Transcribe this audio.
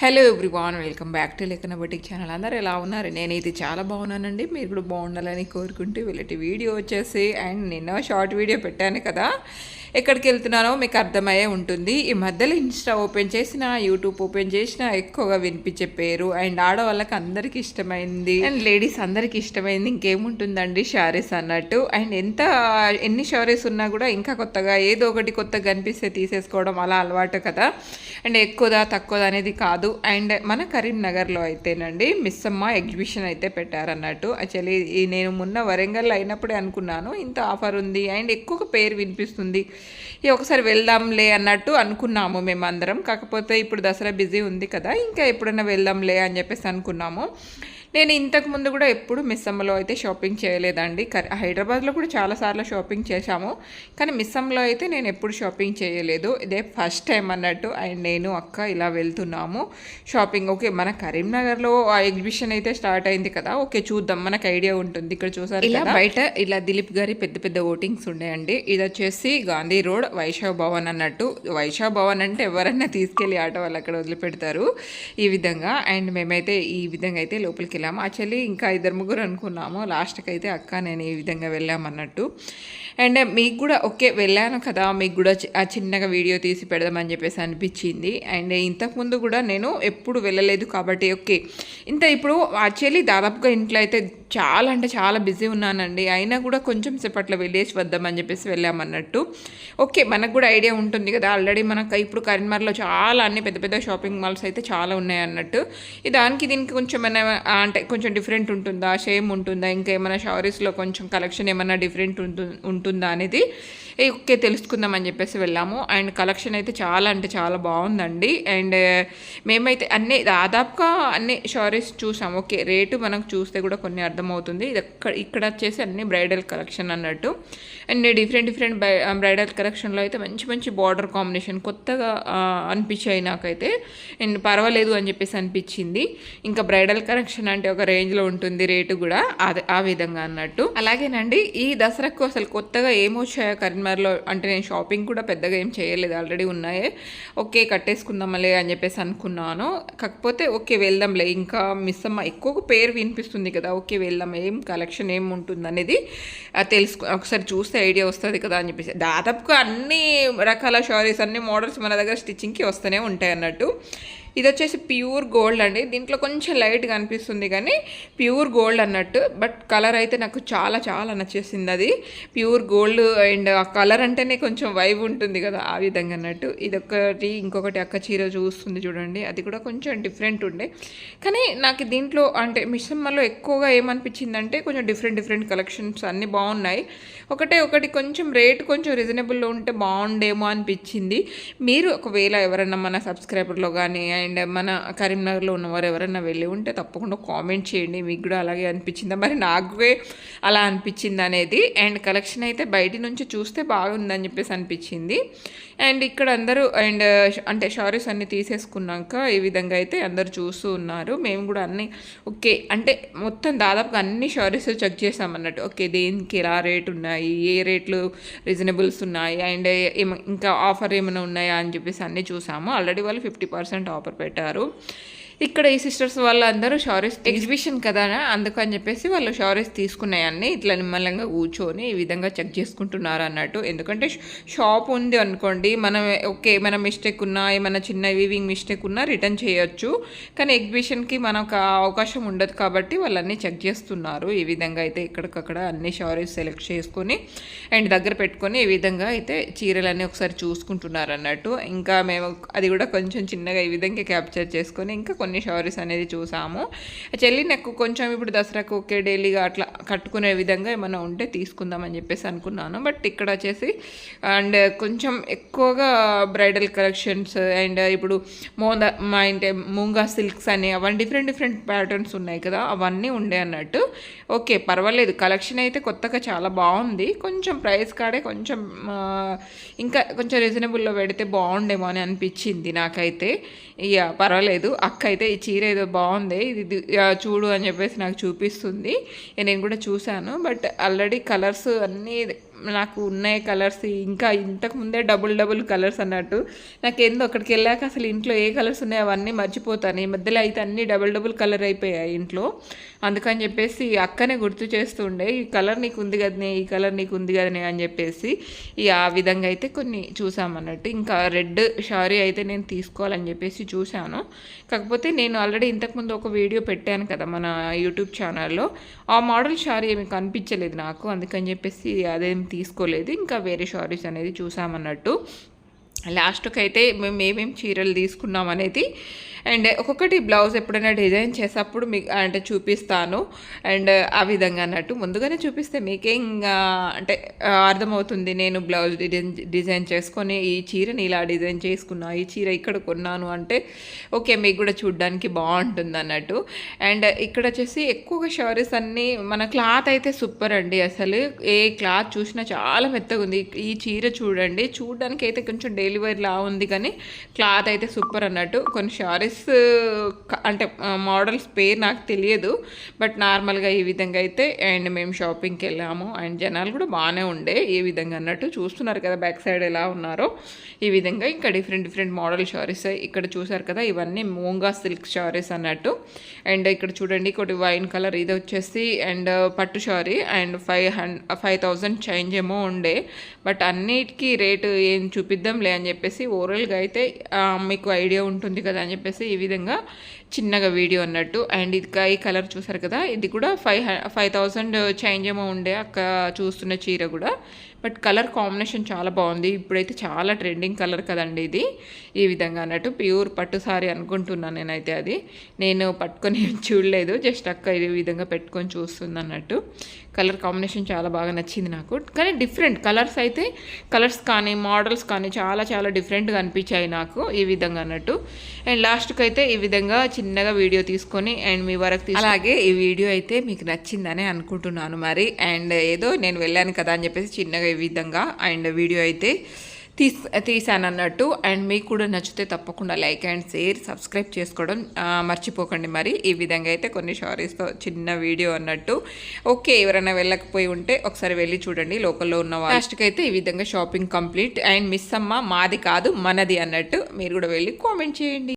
Hello everyone welcome back to లెక్కన బటిక్ channel. అందరూ ఎలా ఉన్నారు? నేనైతే చాలా బాగున్నానండి. మీరు కూడా బాగుండాలని కోరుకుంటూ వీళ్ళటి వీడియో వచ్చేసి అండ్ నిన్న షార్ట్ వీడియో పెట్టాను కదా. ఎక్కడికి వెళ్తున్నానో మీకు అర్థమయ్యే ఉంటుంది. ఈ మధ్యలో ఇన్స్టా ఓపెన్ చేసిన యూట్యూబ్ ఓపెన్ చేసిన ఎక్కువగా వినిపించే పేరు అండ్ ఆడవాళ్ళకి అందరికీ ఇష్టమైంది. అండ్ లేడీస్ అందరికీ ఇష్టమైంది. ఇంకేముంటుందండి షారీస్ అన్నట్టు. అండ్ ఎంత ఎన్ని షారీస్ ఉన్నా కూడా ఇంకా కొత్తగా ఏదో ఒకటి కొత్తగా కనిపిస్తే తీసేసుకోవడం అలా అలవాటు కదా. అండ్ ఎక్కువదా తక్కువదా అనేది కాదు. అండ్ మన కరీంనగర్లో అయితేనండి మిస్సమ్మ ఎగ్జిబిషన్ అయితే పెట్టారన్నట్టు. యాక్చువల్లీ నేను మొన్న వరంగల్ అయినప్పుడే అనుకున్నాను ఇంత ఆఫర్ ఉంది. అండ్ ఎక్కువ పేరు వినిపిస్తుంది. ఒకసారి వెళ్దాంలే అన్నట్టు అనుకున్నాము మేమందరం. కాకపోతే ఇప్పుడు దసరా బిజీ ఉంది కదా ఇంకా ఎప్పుడైనా వెళ్దాంలే అని చెప్పేసి అనుకున్నాము. నేను ఇంతకు ముందు కూడా ఎప్పుడు మిస్సమ్మలో అయితే షాపింగ్ చేయలేదండి. హైదరాబాద్లో కూడా చాలాసార్లు షాపింగ్ చేశాము. కానీ మిస్సమ్మలో అయితే నేను ఎప్పుడు షాపింగ్ చేయలేదు. ఇదే ఫస్ట్ టైం అన్నట్టు. అండ్ నేను అక్క ఇలా వెళ్తున్నాము. షాపింగ్ ఓకే మన కరీంనగర్లో ఆ ఎగ్జిబిషన్ అయితే స్టార్ట్ అయింది కదా. ఓకే చూద్దాం. మనకు ఐడియా ఉంటుంది. ఇక్కడ చూసారు ఇలా బయట ఇలా దిలీప్ గారి పెద్ద పెద్ద ఓటింగ్స్ ఉన్నాయండి. ఇది వచ్చేసి గాంధీ రోడ్ వైశావ్ భవన్ అన్నట్టు. వైశావ్ భవన్ అంటే ఎవరైనా తీసుకెళ్ళి ఆటో వాళ్ళు అక్కడ వదిలిపెడతారు ఈ విధంగా. అండ్ మేమైతే ఈ విధంగా అయితే లోపలికి వెళ్ళాము. యాక్చువల్లీ ఇంకా ఇద్దరు ముగ్గురు అనుకున్నాము. లాస్ట్కి అయితే అక్క నేను ఈ విధంగా వెళ్ళామన్నట్టు అండ్ మీకు కూడా ఓకే వెళ్ళాను కదా మీకు కూడా ఆ చిన్నగా వీడియో తీసి పెడదామని చెప్పేసి అనిపించింది. అండ్ ఇంతకుముందు కూడా నేను ఎప్పుడు వెళ్ళలేదు కాబట్టి ఓకే. ఇంత ఇప్పుడు యాక్చువల్లీ దాదాపుగా ఇంట్లో అయితే చాలా అంటే చాలా బిజీ ఉన్నానండి. అయినా కూడా కొంచెం సేపట్లో వెళ్ళేసి వద్దామని చెప్పేసి వెళ్ళామన్నట్టు ఓకే మనకు కూడా ఐడియా ఉంటుంది కదా. ఆల్రెడీ మనకు ఇప్పుడు కరీంనగర్లో చాలా అన్ని పెద్ద పెద్ద షాపింగ్ మాల్స్ అయితే చాలా ఉన్నాయి అన్నట్టు. దానికి దీనికి కొంచెం ఏమైనా అంటే కొంచెం డిఫరెంట్ ఉంటుందా? సేమ్ ఉంటుందా? ఇంకా ఏమైనా షారీస్లో కొంచెం కలెక్షన్ ఏమైనా డిఫరెంట్ ఉంటు- ఉంటుందా అనేది ఓకే తెలుసుకుందాం అని చెప్పేసి వెళ్ళాము. అండ్ కలెక్షన్ అయితే చాలా అంటే చాలా బాగుందండి. అండ్ uh, మేమైతే అన్ని దాదాపుగా అన్ని షారీస్ చూసాం ఓకే రేటు మనకు చూస్తే కూడా కొన్ని అర్థమవుతుంది. ఇది అక్కడ ఇక్కడ వచ్చేసి అన్ని బ్రైడల్ కలెక్షన్ అన్నట్టు. అండ్ డిఫరెంట్ డిఫరెంట్ బ్రైడల్ కలెక్షన్లో అయితే మంచి మంచి బార్డర్ కాంబినేషన్ కొత్తగా అనిపించాయి నాకైతే. అండ్ పర్వాలేదు అని చెప్పేసి అనిపించింది. ఇంకా బ్రైడల్ కలెక్షన్ అంటే ఒక రేంజ్లో ఉంటుంది రేటు కూడా అదే ఆ విధంగా అన్నట్టు. అలాగేనండి ఈ దసరాకు అసలు కొత్తగా ఏమొచ్చాయో కరీంనగర్లో? అంటే నేను షాపింగ్ కూడా పెద్దగా ఏం చేయలేదు ఆల్రెడీ ఉన్నాయి. ఓకే కట్టేసుకుందాంలే అని చెప్పేసి అనుకున్నాను. కాకపోతే ఓకే వెళ్దాంలే. ఇంకా మిస్ అమ్మ ఎక్కువ పేరు వినిపిస్తుంది కదా ఓకే వెళ్దాం. ఏం కలెక్షన్ ఏం ఉంటుంది అనేది తెలుసుకు తెలుసుకో ఒకసారి చూస్తే ఐడియా వస్తుంది కదా అని చెప్పేసి. దాదాపుగా అన్ని రకాల షారీస్ అన్ని మోడల్స్ మన దగ్గర స్టిచ్చింగ్కి వస్తూనే ఉంటాయి అన్నట్టు. ఇది వచ్చేసి ప్యూర్ గోల్డ్ అండి. దీంట్లో కొంచెం లైట్గా అనిపిస్తుంది కానీ ప్యూర్ గోల్డ్ అన్నట్టు. బట్ కలర్ అయితే నాకు చాలా చాలా నచ్చేసింది అది. ప్యూర్ గోల్డ్ అండ్ ఆ కలర్ అంటేనే కొంచెం వైబ్ ఉంటుంది కదా ఆ విధంగా అన్నట్టు. ఇది ఒకటి ఇంకొకటి అక్క చీర చూస్తుంది చూడండి. అది కూడా కొంచెం డిఫరెంట్ ఉండే. కానీ నాకు దీంట్లో అంటే మిశ్రమలో ఎక్కువగా ఏమనిపించిందంటే కొంచెం డిఫరెంట్ డిఫరెంట్ కలెక్షన్స్ అన్నీ బాగున్నాయి. ఒకటే ఒకటి కొంచెం రేట్ కొంచెం రీజనబుల్లో ఉంటే బాగుండేమో అనిపించింది. మీరు ఒకవేళ ఎవరైనా మన సబ్స్క్రైబర్లో కానీ అండ్ మన కరీంనగర్లో ఉన్నవారు ఎవరైనా వెళ్ళి ఉంటే తప్పకుండా కామెంట్ చేయండి. మీకు కూడా అలాగే అనిపించిందా? మరి నాకే అలా అనిపించింది అనేది. అండ్ కలెక్షన్ అయితే బయట నుంచి చూస్తే బాగుందని చెప్పేసి అనిపించింది. అండ్ ఇక్కడ అందరూ అండ్ అంటే షారీస్ అన్నీ తీసేసుకున్నాక ఈ విధంగా అయితే అందరు చూస్తూ ఉన్నారు. మేము కూడా అన్ని ఓకే. అంటే మొత్తం దాదాపుగా అన్ని షారీస్ చెక్ చేసామన్నట్టు ఓకే దేనికి ఎలా రేట్ ఉన్నాయి? ఏ రేట్లు రీజనబుల్స్ ఉన్నాయి? అండ్ ఇంకా ఆఫర్ ఏమైనా ఉన్నాయా అని చెప్పేసి అన్నీ చూసాము. ఆల్రెడీ వాళ్ళు ఫిఫ్టీ పర్సెంట్ ఆఫర్ పెట్టారు. ఇక్కడ ఈ సిస్టర్స్ వాళ్ళందరూ షారీస్ ఎగ్జిబిషన్ కదా అందుకని చెప్పేసి వాళ్ళు షారీస్ తీసుకున్నాయని ఇట్లా నిమ్మలంగా కూర్చొని ఈ విధంగా చెక్ చేసుకుంటున్నారు అన్నట్టు. ఎందుకంటే షాప్ ఉంది అనుకోండి మనం ఓకే మన మిస్టేక్ ఉన్నా ఏమైనా చిన్న వీవింగ్ మిస్టేక్ ఉన్నా రిటర్న్ చేయొచ్చు. కానీ ఎగ్జిబిషన్కి మనకు ఆ అవకాశం ఉండదు కాబట్టి వాళ్ళన్నీ చెక్ చేస్తున్నారు. ఈ విధంగా అయితే ఇక్కడికక్కడ అన్ని షారీస్ సెలెక్ట్ చేసుకొని అండ్ దగ్గర పెట్టుకొని ఈ విధంగా అయితే చీరలన్నీ ఒకసారి చూసుకుంటున్నారు అన్నట్టు. ఇంకా మేము అది కూడా కొంచెం చిన్నగా ఈ విధంగా క్యాప్చర్ చేసుకొని ఇంకా కొన్ని షారీస్ అనేది చూసాము. చెల్లి నాకు కొంచెం ఇప్పుడు దసరాకు ఓకే డైలీగా అట్లా కట్టుకునే విధంగా ఏమైనా ఉంటే తీసుకుందామని చెప్పేసి అనుకున్నాను. బట్ ఇక్కడ వచ్చేసి అండ్ కొంచెం ఎక్కువగా బ్రైడల్ కలెక్షన్స్ అండ్ ఇప్పుడు మోంద మా ఇంటి మూంగా సిల్క్స్ అని అవన్నీ డిఫరెంట్ డిఫరెంట్ ప్యాటర్న్స్ ఉన్నాయి కదా అవన్నీ ఉండే అన్నట్టు. ఓకే పర్వాలేదు. కలెక్షన్ అయితే కొత్తగా చాలా బాగుంది. కొంచెం ప్రైస్ కాడే కొంచెం ఇంకా కొంచెం రీజనబుల్లో పెడితే బాగుండేమో అని అనిపించింది నాకైతే. ఇక పర్వాలేదు. అక్క అయితే ఈ చీర ఏదో బాగుంది ఇది చూడు అని చెప్పేసి నాకు చూపిస్తుంది. నేను కూడా చూశాను బట్ ఆల్రెడీ కలర్స్ అన్నీ నాకు ఉన్నాయి కలర్స్ ఇంకా ఇంతకు ముందే డబుల్ డబుల్ కలర్స్ అన్నట్టు. నాకు ఏందో అక్కడికి వెళ్ళాక అసలు ఇంట్లో ఏ కలర్స్ ఉన్నాయో అవన్నీ మర్చిపోతాను. ఈ మధ్యలో అయితే అన్ని డబుల్ డబుల్ కలర్ అయిపోయాయి ఇంట్లో. అందుకని చెప్పేసి అక్కనే గుర్తు చేస్తుండే ఈ కలర్ నీకు ఉంది కదనే ఈ కలర్ నీకు ఉంది కదనే అని చెప్పేసి ఇక ఆ విధంగా అయితే కొన్ని చూసామన్నట్టు ఇంకా రెడ్ షారీ అయితే నేను తీసుకోవాలని చెప్పేసి చూశాను. కాకపోతే నేను ఆల్రెడీ ఇంతకుముందు ఒక వీడియో పెట్టాను కదా మన యూట్యూబ్ ఛానల్లో ఆ మోడల్ షారీ ఏమి కనిపించలేదు నాకు. అందుకని చెప్పేసి అదేం తీసుకోలేదు. ఇంకా వేరే షారీస్ అనేది చూసామన్నట్టు. లాస్ట్కి అయితే మేము ఏమేమి చీరలు తీసుకున్నాం అనేది. అండ్ ఒక్కొక్కటి బ్లౌజ్ ఎప్పుడైనా డిజైన్ చేసేటప్పుడు మీకు అంటే చూపిస్తాను. అండ్ ఆ విధంగా అన్నట్టు. ముందుగానే చూపిస్తే మీకే ఇంకా అంటే అర్థమవుతుంది. నేను బ్లౌజ్ డిజైన్ డిజైన్ చేసుకొని ఈ చీరని ఇలా డిజైన్ చేసుకున్నా ఈ చీర ఇక్కడ కొన్నాను అంటే ఓకే మీకు కూడా చూడడానికి బాగుంటుంది అన్నట్టు. అండ్ ఇక్కడ వచ్చేసి ఎక్కువగా షారీస్ అన్నీ మన క్లాత్ అయితే సూపర్ అండి అసలు. ఏ క్లాత్ చూసినా చాలా మెత్తగా ఉంది ఈ చీర చూడండి. చూడడానికి అయితే కొంచెం డైలీ డెలివరీ లా ఉంది కానీ క్లాత్ అయితే సూపర్ అన్నట్టు. కొన్ని షారీస్ అంటే మోడల్స్ పేరు నాకు తెలియదు. బట్ నార్మల్గా ఈ విధంగా అయితే అండ్ మేము షాపింగ్కి వెళ్ళాము. అండ్ జనాలు కూడా బాగానే ఉండే ఈ విధంగా అన్నట్టు చూస్తున్నారు కదా బ్యాక్ సైడ్ ఎలా ఉన్నారో. ఈ విధంగా ఇంకా డిఫరెంట్ డిఫరెంట్ మోడల్ షారీస్ ఇక్కడ చూసారు కదా ఇవన్నీ మూంగా సిల్క్ షారీస్ అన్నట్టు. అండ్ ఇక్కడ చూడండి ఒకటి వైన్ కలర్ ఇది వచ్చేసి అండ్ పట్టు sari and five hundred five thousand change ఏమో ఉండే. బట్ అన్నిటికీ రేటు ఏం చూపిద్దాంలే అని అని చెప్పేసి ఓరల్గా అయితే మీకు ఐడియా ఉంటుంది కదా అని చెప్పేసి ఈ విధంగా చిన్నగా వీడియో అన్నట్టు. అండ్ ఇది ఈ కలర్ చూసారు కదా? ఇది కూడా five five thousand uh, change ఏమో ఉండే అక్క చూస్తున్న చీర కూడా. బట్ కలర్ కాంబినేషన్ చాలా బాగుంది. ఇప్పుడైతే చాలా ట్రెండింగ్ కలర్ కదండి ఇది. ఈ విధంగా అన్నట్టు ప్యూర్ పట్టు సారీ అనుకుంటున్నాను నేనైతే అది. నేను పట్టుకొని చూడలేదు. జస్ట్ అక్క ఈ విధంగా పెట్టుకొని చూస్తుంది అన్నట్టు. కలర్ కాంబినేషన్ చాలా బాగా నచ్చింది నాకు. కానీ డిఫరెంట్ కలర్స్ అయితే కలర్స్ కానీ మోడల్స్ కానీ చాలా చాలా డిఫరెంట్గా అనిపించాయి నాకు ఈ విధంగా అన్నట్టు. అండ్ లాస్ట్కి అయితే ఈ విధంగా చిన్నగా వీడియో తీసుకొని అండ్ మీ వరకు అలాగే ఈ వీడియో అయితే మీకు నచ్చిందని అనుకుంటున్నాను మరి. అండ్ ఏదో నేను వెళ్ళాను కదా అని చెప్పేసి చిన్నగా ఈ విధంగా అండ్ వీడియో అయితే తీస్ తీసాను అన్నట్టు. అండ్ మీకు కూడా నచ్చితే తప్పకుండా లైక్ అండ్ షేర్ సబ్స్క్రైబ్ చేసుకోవడం మర్చిపోకండి మరి. ఈ విధంగా అయితే కొన్ని షారీస్తో చిన్న వీడియో అన్నట్టు. ఓకే ఎవరైనా వెళ్ళకపోయి ఉంటే ఒకసారి వెళ్ళి చూడండి. లోకల్లో ఉన్న లాస్ట్కి అయితే ఈ విధంగా షాపింగ్ కంప్లీట్ అండ్ మిస్ అమ్మ మాది కాదు మనది అన్నట్టు మీరు కూడా వెళ్ళి కామెంట్ చేయండి.